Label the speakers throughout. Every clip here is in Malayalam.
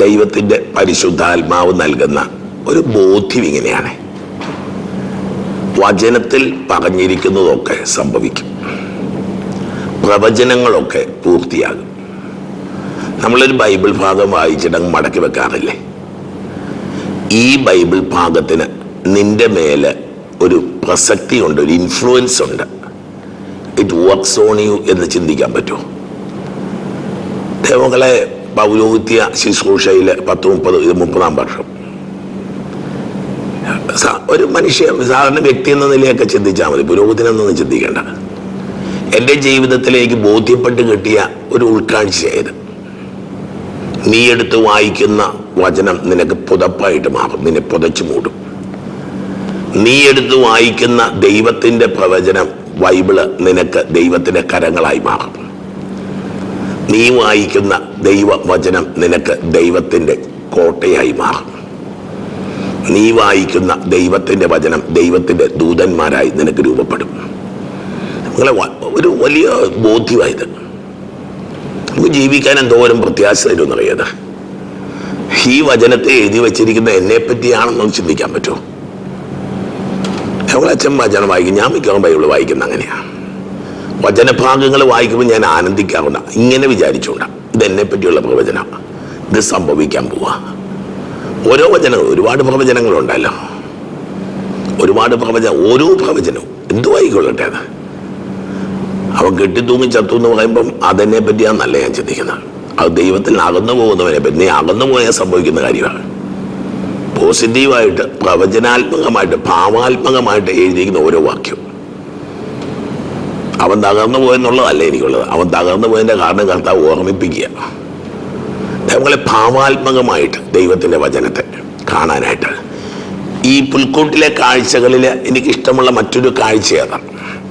Speaker 1: ദൈവത്തിന്റെ പരിശുദ്ധാത്മാവ് നൽകുന്ന ഒരു ബോധ്യം ഇങ്ങനെയാണ്. വചനത്തിൽ പറഞ്ഞിരിക്കുന്നതൊക്കെ സംഭവിക്കും. പ്രവചനങ്ങളൊക്കെ പൂർത്തിയാകും. നമ്മളൊരു ബൈബിൾ ഭാഗം വായിച്ചിട്ടങ്ങ് മടക്കി വെക്കാറില്ലേ? ഈ ബൈബിൾ ഭാഗത്തിന് നിന്റെ മേലെ ഒരു പ്രസക്തി ഉണ്ട് ഒരു ഇൻഫ്ലുവൻസ് ഉണ്ട്. ഇറ്റ് വർക്ക്സ് ഓൺ യു എന്ന് ചിന്തിക്കാൻ പറ്റുമോ? ദൈവങ്ങളെ പൗരോഹിത്യ ശുശ്രൂഷയിൽ പത്ത് മുപ്പത് ഇത് മുപ്പതാം വർഷം ഒരു മനുഷ്യ സാധാരണ വ്യക്തി എന്ന നിലയൊക്കെ ചിന്തിച്ചാൽ മതി പുരോഗതിനൊന്നും ചിന്തിക്കേണ്ട എന്റെ ജീവിതത്തിലേക്ക് ബോധ്യപ്പെട്ട് കിട്ടിയ ഒരു ഉൾക്കാഴ്ചയായത് നീ എടുത്ത് വായിക്കുന്ന വചനം നിനക്ക് പുതപ്പായിട്ട് മാറും നിന്നെ പുതച്ചു മൂടും നീ എടുത്ത് വായിക്കുന്ന ദൈവത്തിന്റെ പ്രവചനം ബൈബിൾ നിനക്ക് ദൈവത്തിന്റെ കരങ്ങളായി മാറും നീ വായിക്കുന്ന ദൈവവചനം നിനക്ക് ദൈവത്തിന്റെ കോട്ടയായി മാറും. നീ വായിക്കുന്ന ദൈവത്തിന്റെ വചനം ദൈവത്തിന്റെ ദൂതന്മാരായി നിനക്ക് രൂപപ്പെടും. നിങ്ങളെ ഒരു വലിയ ബോധ്യമായത്. നമുക്ക് ജീവിക്കാൻ എന്തോരം പ്രത്യാശ തരുമെന്നറിയത് ഈ വചനത്തെ എഴുതി വച്ചിരിക്കുന്ന എന്നെ പറ്റിയാണെന്നൊന്ന് ചിന്തിക്കാൻ പറ്റുമോ? ഞങ്ങളച്ഛൻ വചനം വായിക്കും? ഞാൻ മിക്കവാറും ബൈബിൾ വായിക്കുന്ന അങ്ങനെയാണ് വചനഭാഗങ്ങൾ വായിക്കുമ്പോൾ ഞാൻ ആനന്ദിക്കാറുണ്ട്. ഇങ്ങനെ വിചാരിച്ചുകൊണ്ടാണ് ഇതെന്നെ പറ്റിയുള്ള പ്രവചനം. ഇത് സംഭവിക്കാൻ പോവാ. ഓരോ വചനവും ഒരുപാട് പ്രവചനങ്ങളുണ്ടല്ലോ. ഒരുപാട് പ്രവചനം ഓരോ പ്രവചനവും. എന്തു ആയിക്കൊള്ളട്ടെ അത്? അവൻ കെട്ടിത്തൂങ്ങി ചത്തു എന്ന് പറയുമ്പം അതെന്നെ പറ്റിയാന്നല്ല ഞാൻ ചിന്തിക്കുന്നത്. അത് ദൈവത്തിൽ അകന്നു പോകുന്നവനെ പറ്റി നീ അകന്നു പോയാൽ സംഭവിക്കുന്ന കാര്യമാണ്. പോസിറ്റീവായിട്ട് പ്രവചനാത്മകമായിട്ട് ഭാവാത്മകമായിട്ട് എഴുതിയിരിക്കുന്ന ഓരോ വാക്യവും. അവൻ തകർന്നു പോയെന്നുള്ളതല്ല എനിക്കുള്ളത്. അവൻ തകർന്നു പോയതിന്റെ കാരണം കർത്താവ് ഓർമ്മിപ്പിക്കുക. നമ്മളെ ഭാവാത്മകമായിട്ട് ദൈവത്തിന്റെ വചനത്തെ കാണാനായിട്ട്. ഈ പുൽക്കൂട്ടിലെ കാഴ്ചകളിൽ എനിക്കിഷ്ടമുള്ള മറ്റൊരു കാഴ്ച അതാണ്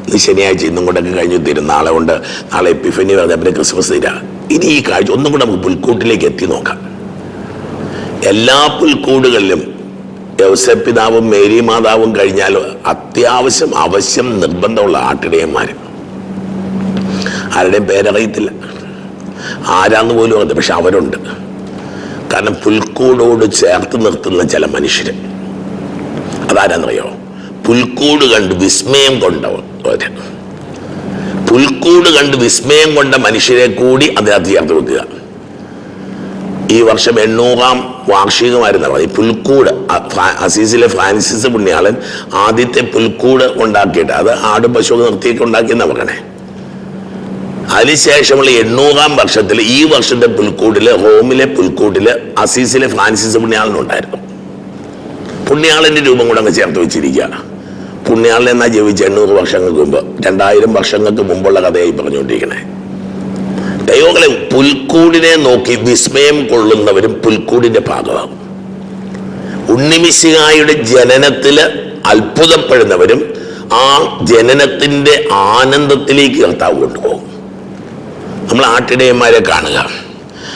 Speaker 1: ഇന്ന് ശനിയാഴ്ച ഇന്നും കൊണ്ടൊക്കെ കഴിഞ്ഞു തീരും നാളെ കൊണ്ട് നാളെ എപ്പിഫനി പറഞ്ഞ പിന്നെ ക്രിസ്മസ് തീരാ ഇനി ഈ കാഴ്ച ഒന്നും കൂടെ നമുക്ക് പുൽക്കൂട്ടിലേക്ക് എത്തി നോക്കാം. എല്ലാ പുൽക്കൂടുകളിലും യവസ പിതാവും മേരി മാതാവും കഴിഞ്ഞാൽ അത്യാവശ്യം അവശ്യം നിർബന്ധമുള്ള ആട്ടിടയന്മാർ ആരുടെയും പേരറിയത്തില്ല. ആരാന്ന് പോലും അറിയത്തില്ല പക്ഷെ അവരുണ്ട്. കാരണം പുൽക്കൂടോട് ചേർത്ത് നിർത്തുന്ന ചില മനുഷ്യർ അതാരാന്നറിയോ? പുൽക്കൂട് കണ്ട് വിസ്മയം കൊണ്ടവർ പുൽക്കൂട് കണ്ട് വിസ്മയം കൊണ്ട മനുഷ്യരെ കൂടി അതിനകത്ത് ചേർത്ത് വെക്കുക ഈ വർഷം എണ്ണൂറാം വാർഷികമായിരുന്നു ഈ പുൽക്കൂട് അസീസിലെ ഫ്രാൻസിസ് പുണ്യാളൻ ആദ്യത്തെ പുൽക്കൂട് ഉണ്ടാക്കിയിട്ട് അത് ആടും പശു നിർത്തിയിട്ട് ഉണ്ടാക്കിയെന്നാണ് പറയണേ അതിനുശേഷമുള്ള എണ്ണൂറാം വർഷത്തിൽ ഈ വർഷത്തെ പുൽക്കൂട്ടിൽ റോമിലെ പുൽക്കൂട്ടിൽ അസീസിലെ ഫ്രാൻസിസ് പുണ്യാളനുണ്ടായിരുന്നു. പുണ്യാളന്റെ രൂപം കൂടെ അങ്ങ് ചേർത്ത് വെച്ചിരിക്കുക പുണ്യാളൻ എന്നാ ജീവിച്ച എണ്ണൂറ് വർഷങ്ങൾക്ക് മുമ്പ് രണ്ടായിരം വർഷങ്ങൾക്ക് മുമ്പുള്ള കഥയായി പറഞ്ഞുകൊണ്ടിരിക്കണേ. ദൈവങ്ങളെ പുൽക്കൂടിനെ നോക്കി വിസ്മയം കൊള്ളുന്നവരും പുൽക്കൂടിന്റെ ഭാഗമാകും. ഉണ്ണിമിശികായുടെ ജനനത്തിൽ അത്ഭുതപ്പെടുന്നവരും ആ ജനനത്തിന്റെ ആനന്ദത്തിലേക്ക് കർത്താവ് കൊണ്ടുപോകും. നമ്മൾ ആട്ടിടയന്മാരെ കാണുക.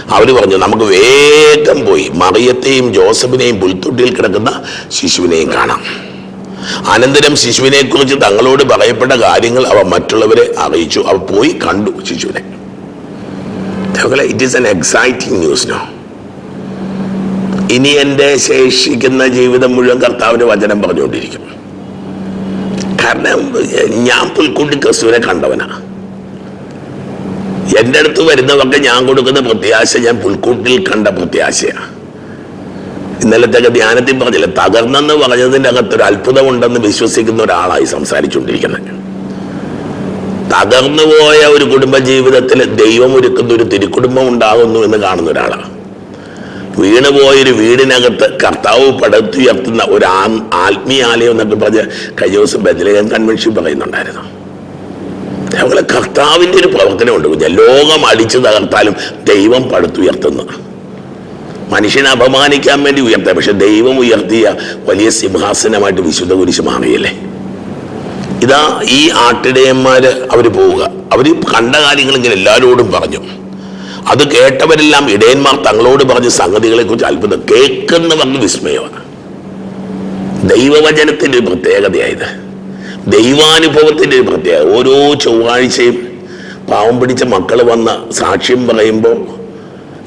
Speaker 1: അവർ പറഞ്ഞു നമുക്ക് വേഗം പോയി. മറിയത്തെയും ജോസഫിനെയും പുൽത്തൊട്ടിയിൽ കിടക്കുന്ന ശിശുവിനെയും കാണാം. അനന്തരം ശിശുവിനെ കുറിച്ച് തങ്ങളോട് പറയപ്പെട്ട കാര്യങ്ങൾ അവ മറ്റുള്ളവരെ അറിയിച്ചു. അവ പോയി കണ്ടു ശിശുവിനെ. It is an exciting news no ഇനി എന്റെ ശേഷിക്കുന്ന ജീവിതം മുഴുവൻ കർത്താവിന്റെ വചനം പറഞ്ഞുകൊണ്ടിരിക്കും. കാരണം ഞാൻ പുൽക്കൂട്ടി ക്രിസ്തുവിനെ കണ്ടവനാ. എന്റെ അടുത്ത് വരുന്നവർക്ക് ഞാൻ കൊടുക്കുന്ന പ്രത്യാശ ഞാൻ പുൽക്കൂട്ടിൽ കണ്ട പ്രത്യാശയാണ്. ഇന്നലത്തെ ധ്യാനത്തിൽ പറഞ്ഞില്ല തകർന്നെന്ന് പറഞ്ഞതിന്റെ അകത്ത് ഒരു അത്ഭുതമുണ്ടെന്ന് വിശ്വസിക്കുന്ന ഒരാളായി സംസാരിച്ചുകൊണ്ടിരിക്കുന്നത് തകർന്നു പോയ ഒരു കുടുംബ ജീവിതത്തിൽ ദൈവം ഒരുക്കുന്ന ഒരു തിരുക്കുടുംബം ഉണ്ടാകുന്നു എന്ന് കാണുന്ന ഒരാളാണ്. വീണുപോയൊരു വീടിനകത്ത് കർത്താവ് പടുത്തുയർത്തുന്ന ഒരു ആത്മീയാലയം എന്നൊക്കെ പറഞ്ഞ് കഴിഞ്ഞ ദിവസം ബദലയം കൺവെൻഷൻ പറയുന്നുണ്ടായിരുന്നു. ഞങ്ങളെ കർത്താവിന്റെ ഒരു പ്രവർത്തനമുണ്ട് കുഞ്ഞ ലോകം അടിച്ചു തകർത്താലും ദൈവം പടുത്തുയർത്തുന്ന. മനുഷ്യനെ അപമാനിക്കാൻ വേണ്ടി ഉയർത്തുക പക്ഷെ ദൈവം ഉയർത്തിയ വലിയ സിംഹാസനമായിട്ട് വിശുദ്ധ കുരിശ് മാറിയല്ലേ? ഇതാ ഈ ആട്ടിടയന്മാർ അവർ പോവുക. അവർ കണ്ട കാര്യങ്ങൾ ഇങ്ങനെ എല്ലാവരോടും പറഞ്ഞു. അത് കേട്ടവരെല്ലാം ഇടയന്മാർ തങ്ങളോട് പറഞ്ഞ സംഗതികളെക്കുറിച്ച് അത്ഭുതം. കേൾക്കുന്നവർക്ക് വിസ്മയമാണ്. ദൈവവചനത്തിന്റെ പ്രത്യേകതയായത് ദൈവാനുഭവത്തിന്റെ ഒരു പ്രത്യേകത. ഓരോ ചൊവ്വാഴ്ചയും പാവം പിടിച്ച മക്കൾ വന്ന് സാക്ഷ്യം പറയുമ്പോൾ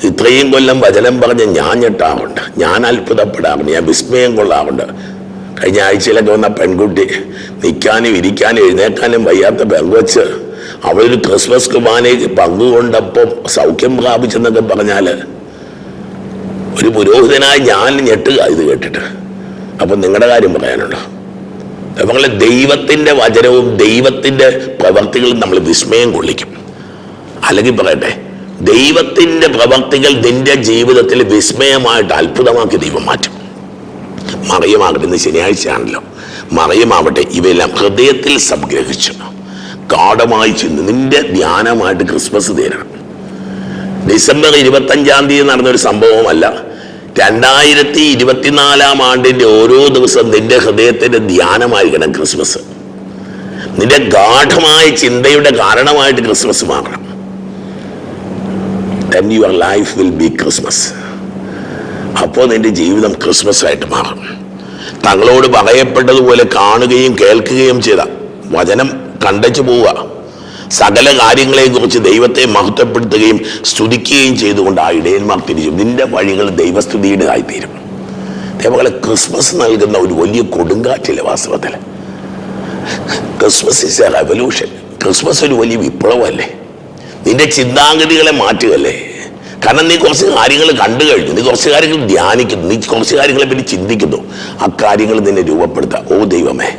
Speaker 1: ഇത്രയും കൊല്ലം വചനം പറഞ്ഞ് ഞാൻ ഞെട്ടാറുണ്ട്. ഞാൻ അത്ഭുതപ്പെടാറുണ്ട്. ഞാൻ വിസ്മയം കൊള്ളാറുണ്ട്. കഴിഞ്ഞ ആഴ്ചയിലൊക്കെ വന്ന പെൺകുട്ടി നിൽക്കാനും ഇരിക്കാനും എഴുന്നേക്കാനും വയ്യാത്ത പെങ്കൊച്ച് അവളൊരു ക്രിസ്മസ് കുർബാനയ്ക്ക് പങ്കുകൊണ്ടപ്പോൾ സൗഖ്യം പ്രാപിച്ചെന്നൊക്കെ പറഞ്ഞാൽ ഒരു പുരോഹിതനായി ഞാൻ ഞെട്ടുക ഇത് കേട്ടിട്ട്. അപ്പം നിങ്ങളുടെ കാര്യം പറയാനുണ്ടോ? നമ്മളെ ദൈവത്തിന്റെ വചനവും ദൈവത്തിന്റെ പ്രവർത്തികളും നമ്മൾ വിസ്മയം കൊള്ളിക്കും. അല്ലെങ്കിൽ പറയട്ടെ ദൈവത്തിന്റെ പ്രവർത്തികൾ നിന്റെ ജീവിതത്തിൽ വിസ്മയമായിട്ട് അത്ഭുതമാക്കി ദൈവം മാറ്റും. മറിയമാകട്ടെ ഇന്ന് ശനിയാഴ്ചയാണല്ലോ. മറിയമാവട്ടെ ഇവയെല്ലാം ഹൃദയത്തിൽ സംഗ്രഹിച്ചു. ഗാഠമായി ചെന്ന് നിന്റെ ധ്യാനമായിട്ട് ക്രിസ്മസ് തേരണം ഡിസംബർ ഇരുപത്തഞ്ചാം തീയതി നടന്നൊരു സംഭവമല്ല. രണ്ടായിരത്തി ഇരുപത്തിനാലാം ആണ്ടിന്റെ ഓരോ ദിവസം നിന്റെ ഹൃദയത്തിന്റെ ധ്യാനമായിരിക്കണം ക്രിസ്മസ്. നിന്റെ ഗാഠമായ ചിന്തയുടെ കാരണമായിട്ട് ക്രിസ്മസ് മാറണം. Then your life will be Christmas അപ്പോൾ നിന്റെ ജീവിതം ക്രിസ്മസ് ആയിട്ട് മാറും. തങ്ങളോട് പറയപ്പെട്ടതുപോലെ കാണുകയും കേൾക്കുകയും ചെയ്ത വചനം കണ്ടച്ചു പോവുക. സകല കാര്യങ്ങളെയും കുറിച്ച് ദൈവത്തെ മഹത്വപ്പെടുത്തുകയും സ്തുതിക്കുകയും ചെയ്തുകൊണ്ട് ആ ഇടയന്മാർ തിരിച്ചു നിന്റെ വഴികൾ ദൈവസ്തുതിയുടേതായിത്തീരും ദൈവങ്ങളെ ക്രിസ്മസ് നൽകുന്ന ഒരു വലിയ കൊടുങ്കാറ്റില്ല വാസ്തവത്തിൽ? Christmas is a revolution Christmas ഒരു വലിയ വിപ്ലവമല്ലേ? നിന്റെ ചിന്താഗതികളെ മാറ്റുകയല്ലേ? കാരണം നീ കുറച്ച് കാര്യങ്ങൾ കണ്ടു കഴിഞ്ഞു. നീ കുറച്ച് കാര്യങ്ങൾ ധ്യാനിക്കുന്നു. നീ കുറച്ച് കാര്യങ്ങളെ പറ്റി ചിന്തിക്കുന്നു. ആ കാര്യങ്ങൾ നിന്നെ രൂപപ്പെടുത്തുക ഓ ദൈവമേ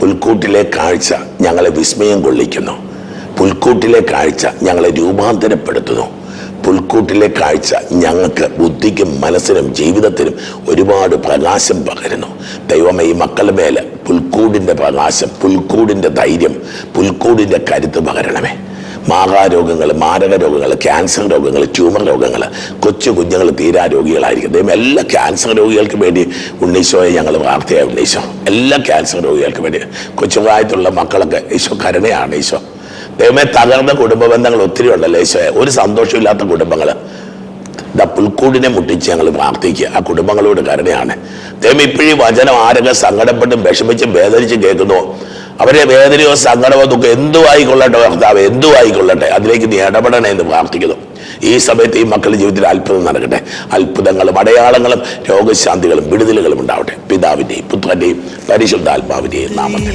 Speaker 1: പുൽക്കൂട്ടിലെ കാഴ്ച ഞങ്ങളെ വിസ്മയം കൊള്ളിക്കുന്നു. പുൽക്കൂട്ടിലെ കാഴ്ച ഞങ്ങളെ രൂപാന്തരപ്പെടുത്തുന്നു. പുൽക്കൂട്ടിലെ കാഴ്ച ഞങ്ങൾക്ക് ബുദ്ധിക്കും മനസ്സിനും ജീവിതത്തിനും ഒരുപാട് പ്രകാശം പകരുന്നു. ദൈവമേ ഈ മക്കളുടെ മേലെ പുൽക്കൂടിന്റെ പ്രകാശം പുൽക്കൂടിന്റെ ധൈര്യം പുൽക്കൂടിന്റെ കരുത്ത് പകരണമേ. മാഹാരോഗങ്ങൾ മാരക രോഗങ്ങൾ ക്യാൻസർ രോഗങ്ങൾ ട്യൂമർ രോഗങ്ങൾ കൊച്ചു കുഞ്ഞുങ്ങൾ തീരാ രോഗികളായിരിക്കും. ദൈവം എല്ലാ ക്യാൻസർ രോഗികൾക്ക് വേണ്ടി ഉണ്ണീശോയെ ഞങ്ങൾ വാർത്തയായി ഉണ്ണീശോ എല്ലാ ക്യാൻസർ രോഗികൾക്ക് വേണ്ടി കൊച്ചുപ്രായത്തിലുള്ള മക്കളൊക്കെ ഈശോ കരുണയാണ് ഈശോ. ദൈവമേ തകർന്ന കുടുംബ ബന്ധങ്ങൾ ഒത്തിരി ഉണ്ടല്ലോ ഈശോയെ ഒരു സന്തോഷമില്ലാത്ത കുടുംബങ്ങൾ. ദാ പുൽക്കൂടിനെ മുട്ടിച്ച് ഞങ്ങൾ പ്രാർത്ഥിക്കുക. ആ കുടുംബങ്ങളോട് കരുണയാണ്. ദൈവം ഇപ്പോഴും വചനം ആരൊക്കെ സങ്കടപ്പെട്ടും വിഷമിച്ചും വേദനിച്ചും കേൾക്കുന്നു? അവരെ വേദനയോ സങ്കടമോ ദുഃഖം എന്തു ആയിക്കൊള്ളട്ടെ ഭർത്താവ് എന്തു ആയിക്കൊള്ളട്ടെ അതിലേക്ക് നീ ഇടപെടണേ എന്ന് പ്രാർത്ഥിക്കുന്നു. ഈ സമയത്ത് ഈ മക്കളുടെ ജീവിതത്തിൽ അത്ഭുതം നടക്കട്ടെ. അത്ഭുതങ്ങളും അടയാളങ്ങളും രോഗശാന്തികളും വിടുതലുകളും ഉണ്ടാവട്ടെ. പിതാവിന്റെയും പുത്രന്റെയും പരിശുദ്ധാത്മാവിന്റെയും നാമത്തിൽ.